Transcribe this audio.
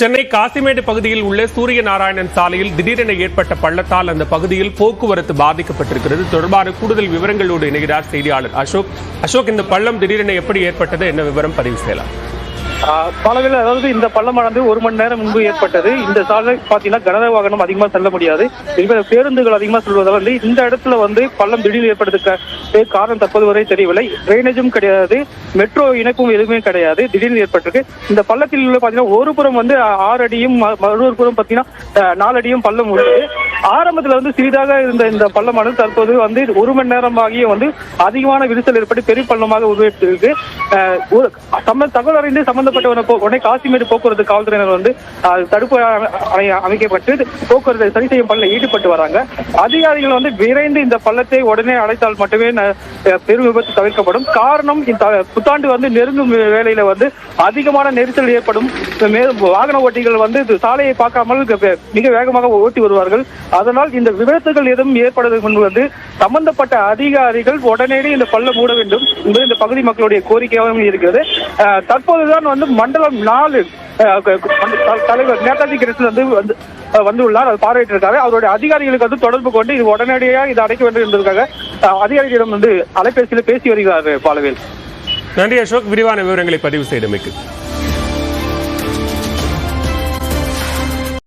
சென்னை காசிமேடு பகுதியில் உள்ள சூரிய நாராயணன் சாலையில் திடீரென ஏற்பட்ட பள்ளத்தால் அந்த பகுதியில் போக்குவரத்து பாதிக்கப்பட்டிருக்கிறது. தொடர்பான கூடுதல் விவரங்களோடு இணைகிறார் செய்தியாளர் அசோக். அசோக் இந்த பள்ளம் திடீரென எப்படி ஏற்பட்டது? என்ன விவரம்? பதிவு செய்யலாம். பலவில் அதாவது இந்த பள்ளமானது ஒரு மணி நேரம் முன்பு ஏற்பட்டது. இந்த சாலை பாத்தீங்கன்னா கனரக வாகனம் அதிகமா செல்ல முடியாது. இதுவே பேருந்துகள் அதிகமா செல்வதால் வந்து இந்த இடத்துல வந்து பள்ளம் திடீர் ஏற்பட்டதுக்கு காரணம் தற்போது வரை தெரியவில்லை. டிரைனேஜும் கிடையாது. மெட்ரோ இணைப்பும் எதுவுமே கிடையாது. திடீர்னு ஏற்பட்டிருக்கு. இந்த பள்ளத்தில் உள்ள பாத்தீங்கன்னா ஒரு புறம் வந்து ஆறு அடியும் ம- மற்றொரு புறம் பாத்தீங்கன்னா நாலு அடியும் பள்ளம் உள்ளது. ஆரம்பத்துல வந்து சிறிதாக இருந்த இந்த பள்ளமானது தற்போது வந்து ஒரு மணி நேரமாகிய வந்து அதிகமான விரிசல் ஏற்பட்டு பெரிய பள்ளமாக உருவெடுத்திருக்கு. அஹ், ஒரு தகவல் அறிந்து சம்பந்தப்பட்ட உடனே காசிமேடு போக்குவரத்து காவல்துறையினர் வந்து தடுப்பு அணை- அமைக்கப்பட்டு போக்குவரத்து சரி செய்யும் பணியில் ஈடுபட்டு வராங்க. அதிகாரிகள் வந்து விரைந்து இந்த பள்ளத்தை உடனே அடைத்தால் மட்டுமே பெரும் விபத்து தவிர்க்கப்படும். காரணம் இந்த புத்தாண்டு வந்து நெருங்கும் வேலையில வந்து அதிகமான நெரிசல் ஏற்படும். மேலும் வாகன ஓட்டிகள் வந்து சாலையை பார்க்காமல் மிக வேகமாக ஓட்டி வருவார்கள். அதனால் இந்த விபத்துகள் எதுவும் ஏற்படுவதற்கு முன்பு வந்து சம்பந்தப்பட்ட அதிகாரிகள் உடனடி இந்த பள்ளம் மூட வேண்டும். என்பது இந்த பகுதி மக்களுடைய கோரிக்கையாகவும் இருக்கிறது. தற்போதுதான் வந்து மண்டலம் நாலு தலைவர் நேதாஜி கிருஷ்ணன் வந்து வந்து வந்து வந்துள்ளார். அது பார்வையிட்டிருக்காரு அவருடைய அதிகாரிகளுக்கு வந்து தொடர்பு கொண்டு இது உடனடியாக இதை அடைக்க வேண்டும் என்பதற்காக அதிகாரிகளிடம் வந்து அலைபேசியில் பேசி வருகிறார் பாலவேல். நன்றி அசோக். விரிவான விவரங்களை பதிவு செய்தமைக்கு.